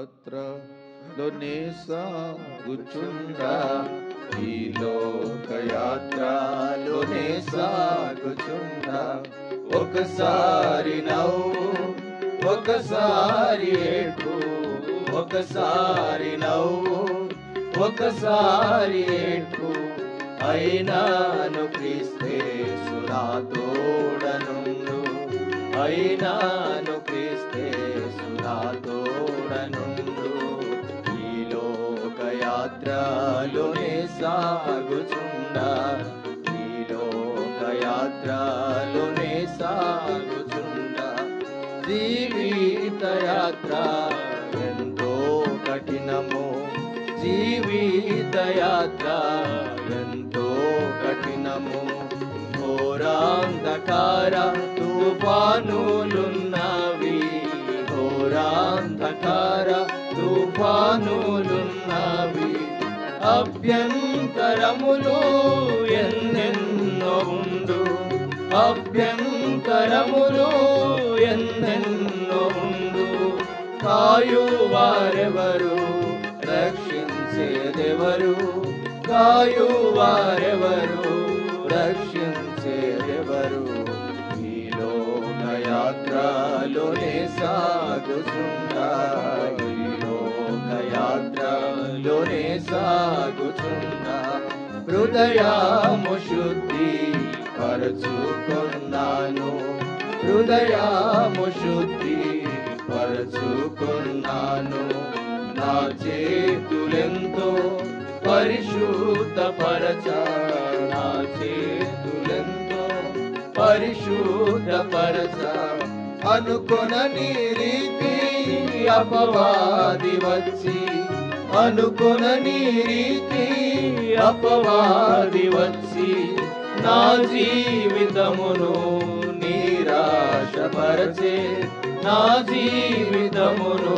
లోకయాత్రలోనే సాగుచుండా. ఈ లోకయాత్రలోనే సాగుచుండా. ఒకసారి నవ్వు ఒకసారి ఏడు ఒకసారి నవ్వు ఒకసారి ఏడు అయినాను క్రీస్తే సునాతోడనుండు అయినాను యాత్రలోనే సాగుచుండా ఈ లోకయాత్రలోనే సాగుచుండా జీవిత యాత్ర ఎంతో కఠినము. జీవిత యాత్ర ఎంతో కఠినము. ఘోరాంధకార తుఫానులున్నవి. ఘోరాంధకార తుఫానులు అభ్యంతరములు ఎన్నెన్నో ఉండు. అభ్యంతరములు ఎన్నెన్నో ఉండు. కాయు వారెవరు? రక్షించేదెవరు? కాయు వారెవరు? రక్షించేదెవరు? ఈ లోకయాత్రలోనే సాగుచుండా ఈ హృదయము శుద్ధి పరచుకున్నాను. హృదయము శుద్ధి పరచుకున్నాను. నా చేతులెంతో పరిశుద్ధ పరచ నా చేతులెంతో పరిశుద్ధ పరచ అనుకొనని రీతి అపవాది వచ్చి అనుకొనని రీతి అపవాది వచ్చి నా జీవితమును నిరాశపరచే నా జీవితమును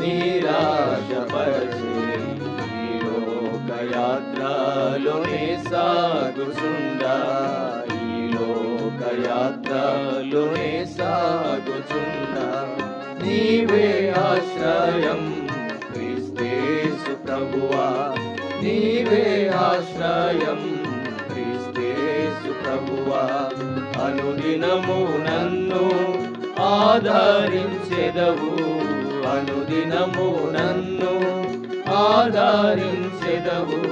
నిరాశపరచే లోకయాత్రలోనే సాగుచుండా ఈ లోకయాత్రలోనే సాగుచుండా. నీవే ఆశ్రయం ప్రభువా నీవే ఆశ్రయం. క్రీస్తేసు ప్రభువా అనుదినము నన్ను ఆదరించెదవు. అనుదినము నన్ను ఆదరించెదవు.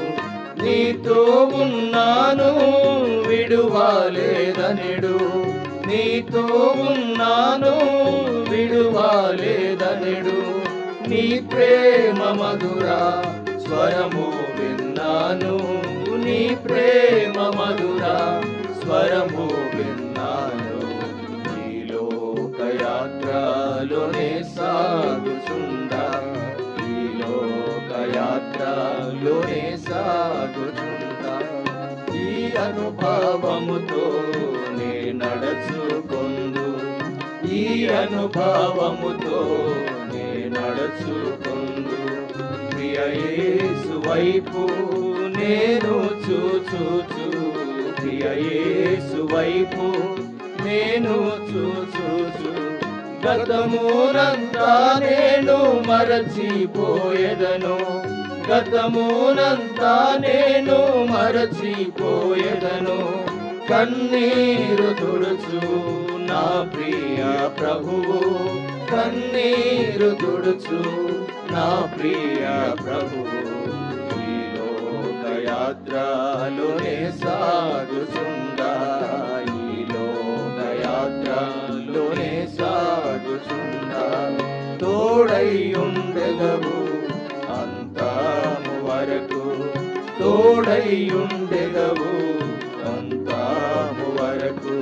నీతో ఉన్నాను విడువాలేదనిడు. నీతో ఉన్నాను విడువాలేదనిడు. నీ ప్రేమ మధుర స్వరము విన్నాను. నీ ప్రేమ మధుర స్వరము విన్నాను. ఈ లోకయాత్రలోనే సాగుచుండా. ఈ లోకయాత్రలోనే సాగుచుండా. ఈ అనుభవముతో నే నడచుకొందు ఈ అనుభవముతో నే నడచుకొందు ప్రియ యేసు వైపు నేను చూచుచు. ప్రియ యేసు వైపు నేను చూచుచు. గతమునంతా నేను మరచిపోయేదను. గతమునంతా నేను మరచిపోయేదను. కన్నీరు తుడుచు నా ప్రియ ప్రభువు. కన్నీరు తుడుచు నా ప్రియ ప్రభు. ఈ లోకయాత్రలోనే సాగుచుందా ఈ లోకయాత్రలోనే సాగుచుందా తోడై ఉండెదవు అంతము వరకు. తోడై ఉండెదవు అంతము వరకు.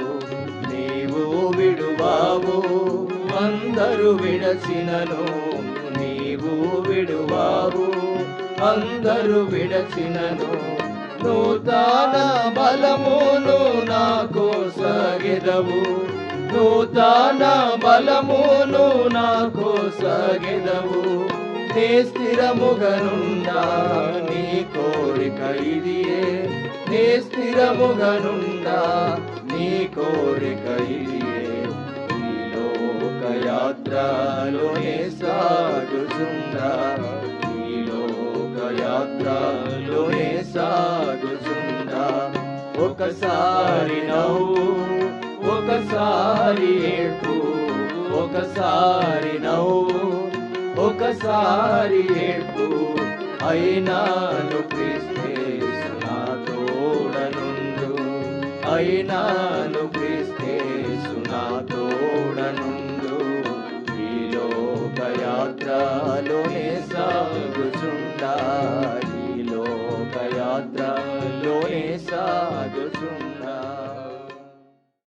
నీవు విడువావు అందరు విడచినను నీవు విడువావు. అందరు విడచినను నూతన బలమును నాకు సగెదవు నూతన బలమును నాకు సగెదవు నీ స్థిరముగనుండా నీ కోరిక ఇదియే. నీ స్థిరముగనుండా నీ కోరిక ఇదియే. యాత్రలోనే సాగుతుందా? ఈ లోక యాత్రలోనే సాగుతుందా? ఒకసారి నవ్వు ఒకసారి ఏడు ఒకసారి నవ్వు ఒకసారి ఏడు అయినాను క్రిస్తే నా తోడనుండు. అయినాను క్రిస్తే ఈ లోక యాత్రలోనే సాగుచుండా